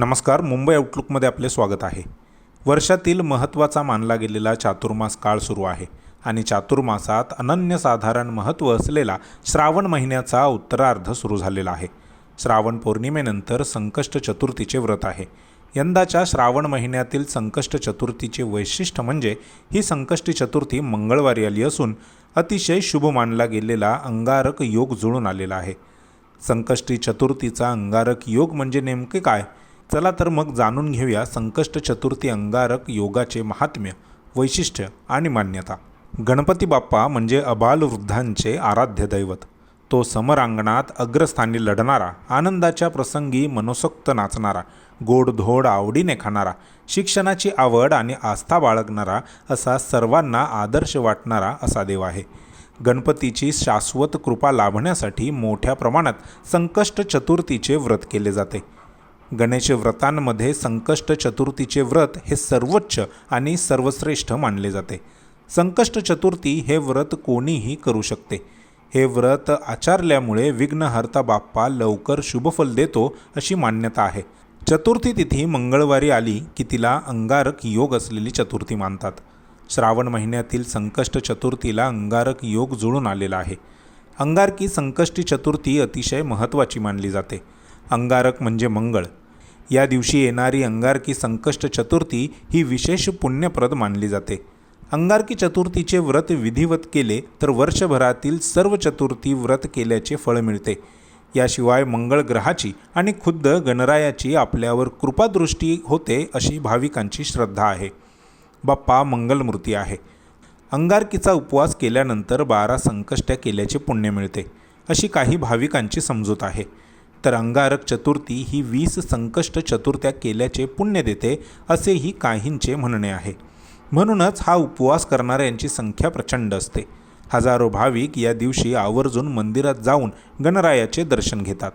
नमस्कार मुंबई आउटलुकमध्ये आपले स्वागत आहे. वर्षातील महत्त्वाचा मानला गेलेला चातुर्मास काळ सुरू आहे आणि चातुर्मासात अनन्यसाधारण महत्त्व असलेला श्रावण महिन्याचा उत्तरार्ध सुरू झालेला आहे. श्रावण पौर्णिमेनंतर संकष्ट चतुर्थीचे व्रत आहे. यंदाच्या श्रावण महिन्यातील संकष्ट चतुर्थीचे वैशिष्ट्य म्हणजे ही संकष्टी चतुर्थी मंगळवारी आली असून अतिशय शुभ मानला गेलेला अंगारक योग जुळून आलेला आहे. संकष्टी चतुर्थीचा अंगारक योग म्हणजे नेमके काय? चला तर मग जाणून घेऊया संकष्ट चतुर्थी अंगारक योगाचे महात्म्य वैशिष्ट्य आणि मान्यता. गणपती बाप्पा म्हणजे अबालवृद्धांचे आराध्य दैवत. तो समरांगणात अग्रस्थानी लढणारा आनंदाच्या प्रसंगी मनसोक्त नाचणारा गोडधोड आवडीने खाणारा शिक्षणाची आवड आणि आस्था बाळगणारा असा सर्वांना आदर्श वाटणारा असा देव आहे. गणपतीची शाश्वत कृपा लाभण्यासाठी मोठ्या प्रमाणात संकष्ट चतुर्थीचे व्रत केले जाते. गणेश व्रतांमध्ये संकष्ट चतुर्थीचे व्रत हे सर्वोच्च आणि सर्वश्रेष्ठ मानले जाते. संकष्ट चतुर्थी हे व्रत कोणीही करू शकते. हे व्रत आचारल्यामुळे विघ्नहर्ता बाप्पा लवकर शुभफल देतो अशी मान्यता आहे. चतुर्थी तिथी मंगळवारी आली की तिला अंगारक योग असलेली चतुर्थी मानतात. श्रावण महिन्यातील संकष्ट चतुर्थीला अंगारक योग जुळून आलेला आहे. अंगारकी संकष्टी चतुर्थी अतिशय महत्त्वाची मानली जाते. अंगारक म्हणजे मंगळ. या दिवशी येणारी अंगारकी संकष्ट चतुर्थी ही विशेष पुण्यप्रद मानली जाते. अंगारकी चतुर्थीचे व्रत विधिवत केले तर वर्षभरातील सर्व चतुर्थी व्रत केल्याचे फळ मिळते. याशिवाय मंगळ ग्रहाची आणि खुद्द गणरायाची आपल्यावर कृपादृष्टी होते अशी भाविकांची श्रद्धा आहे. बाप्पा मंगलमूर्ती आहे. अंगारकीचा उपवास केल्यानंतर बारा संकष्ट्या केल्याचे पुण्य मिळते अशी काही भाविकांची समजूत आहे. तर अंगारक चतुर्थी ही वीस संकष्ट चतुर्थ्या केल्याचे पुण्य देते असेही काहींचे म्हणणे आहे. म्हणूनच हा उपवास करणाऱ्यांची संख्या प्रचंड असते. हजारो भाविक या दिवशी आवर्जून मंदिरात जाऊन गणरायाचे दर्शन घेतात.